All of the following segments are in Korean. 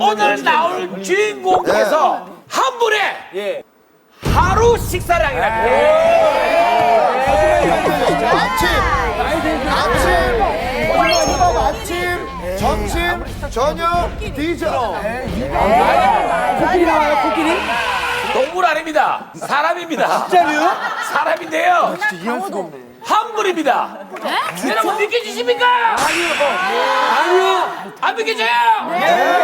오늘 나올 주인공께서 네. 한 분의 예. 하루 식사량이라고. 네. 예. 네. 아침, 아침, 호박 아침, 점심, 저녁, 디저. 아, 예. 코끼리 나와요, 코끼리? 동물 아닙니다. 사람입니다. 진짜요? 사람인데요. 한 분입니다. 여러분 믿겨지십니까? 아니요. 아니요. 안 믿겨져요? 네.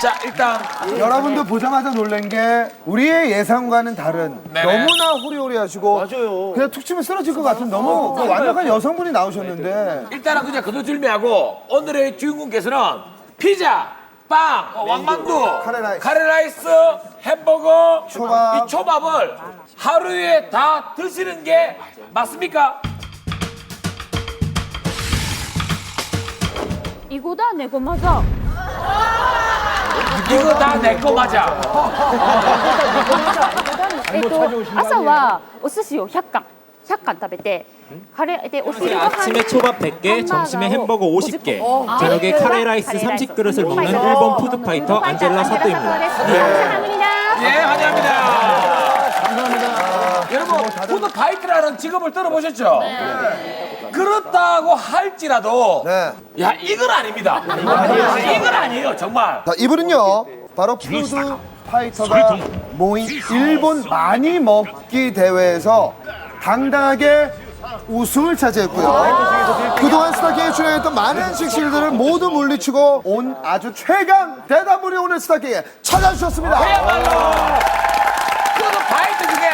자, 일단 여러분도 보자마자 놀란 게 우리의 예상과는 다른 네네. 너무나 호리호리하시고 맞아요. 그냥 툭 치면 쓰러질 것 같은 너무 그 완벽한 여성분이 나오셨는데 일단은 그냥 거두절미하고 오늘의 주인공께서는 피자, 빵, 왕만두, 카레라이스. 카레라이스, 햄버거, 초밥. 이 초밥을 하루에 다 드시는 게 맞습니까? 이거 다 내 거 맞아. 이거 다 내 거 맞아. えっと朝はお寿司を100貫100貫食べてカレーでお昼ご飯 아침에 초밥 100개, 점심에 햄버거 50개, 저녁에 카레라이스 30그릇을 먹는 일본 푸드파이터 안젤라 사토입니다. 감사합니다. 예, 환영합니다. 감사합니다. 여러분, 푸드파이트라는 직업을 들어보셨죠? 그 렇다고 할지라도 네. 야 이건 아닙니다. 이건 아니에요 정말. 자, 이분은요 바로 푸드 파이터가 모인 일본 많이 먹기 대회에서 당당하게 우승을 차지했고요. 그동안 스타킹에 출연했던 많은 식실들을 모두 물리치고 온 아주 최강 대단물이 오늘 스타킹에 찾아주셨습니다. 그야말로 푸드 파이트 중에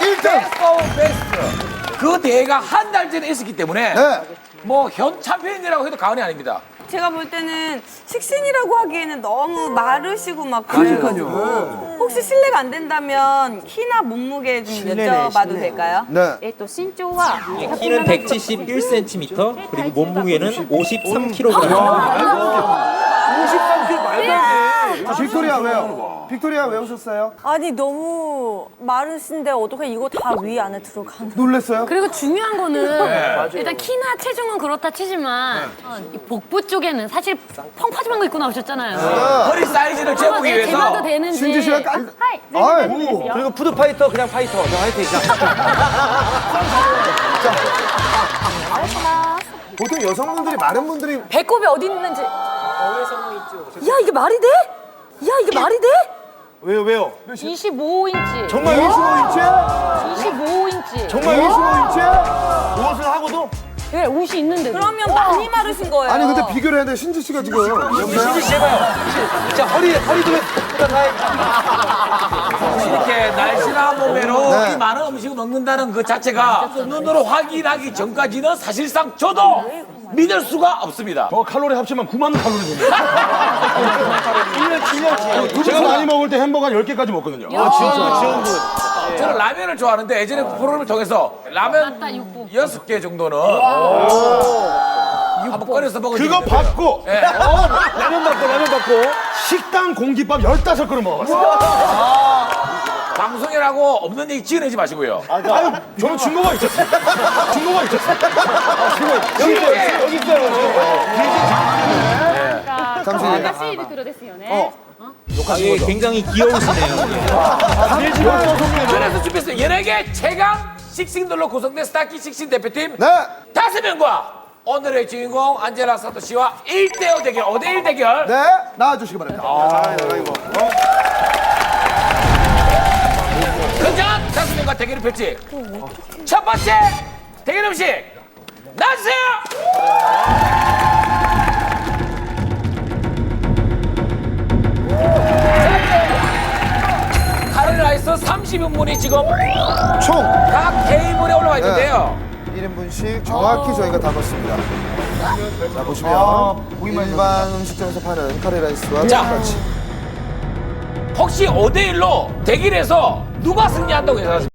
1등. 베스트 오브 베스트. 그 대회가 한 달 전에 있었기 때문에 네. 뭐 현 챔피언이라고 해도 과언이 아닙니다. 제가 볼 때는 식신이라고 하기에는 너무 마르시고 막 그래요. 혹시 실례가 안 된다면 키나 몸무게 좀 여쭤봐도 될까요? 네. えっと身長は 키는 171cm, 그리고 몸무게는 53kg. 아, 빅토리아 왜요? 빅토리아 왜 오셨어요? 아니 너무 마르신데 어떻게 이거 다 위 안에 들어가는? 놀랬어요? 그리고 중요한 거는 네, 일단 키나 체중은 그렇다 치지만 네. 어, 이 복부 쪽에는 사실 펑 파짐한 거 입고 나오셨잖아요. 네. 허리 사이즈를 재보기 내 대마도 되는지. 진지 씨가 깐. 아, 오. 그리고 푸드 파이터 그냥 파이터 저 화이팅 보통 여성분들이 많은 분들이 배꼽이 어디 있는지. 야 이게 말이 돼? 야 이게 말이 돼? 왜요 왜요 25인치. 정말 25인치? 25인치. 정말 25인치? 무엇을 하고도 예, 옷이 있는데. 그러면 많이 마르신 거예요. 아니 근데 비교를 해야 돼 신지 씨가 지금 여보세요? 신지 씨 해봐요 진짜 허리 허리 좀 이렇게 날씬한 몸매로 네. 이 많은 음식을 먹는다는 그 자체가 눈으로 확인하기 전까지는 사실상 저도 믿을 수가 없습니다. 저 칼로리 합치면 9만 칼로리 됩니다. 1년, 제가 많이 먹을 때 햄버거 한 10개까지 먹거든요. 아 진짜 지원군 저는 라면을 좋아하는데 예전에 그 프로그램을 통해서 라면 맞다, 육부. 여섯 개 정도는 한번 꺼내서 먹은 그거 적이 있는데. 받고 예. 어, 라면 받고 라면 받고 식당 공깃밥 15그릇 먹어봤어요. 방송이라고 없는 얘기 지어내지 마시고요. 아, 그러니까 저는 증거가 있었어요. 증거가 있었어요. 아, 여기 있어요. 여기 있어요. 잠시만요. 아까 시위를 들어댔어요. 예, 굉장히 귀여우시네요. 아, 예. 그래서 준비했어요. 연예계 최강 식싱들로 구성된 스타키 식싱 대표팀 네. 다섯 명과 오늘의 주인공 안젤라 사토 씨와 1대5 대결, 5대1 대결. 네, 나와주시기 바랍니다. 아, 이거. 다섯 명과 대결을 펼치 첫 번째 대결 음식 나와주세요. 카레라이스 30인분이 지금 총 각 테이블에 올라와 있는데요. 1인분씩 정확히 저희가 담았습니다. 자, 보시면 일반 음식점에서 파는 카레 라이스와 자. 똑같이 혹시 5대1로 대결해서 누가 승리한다고 생각하십니까?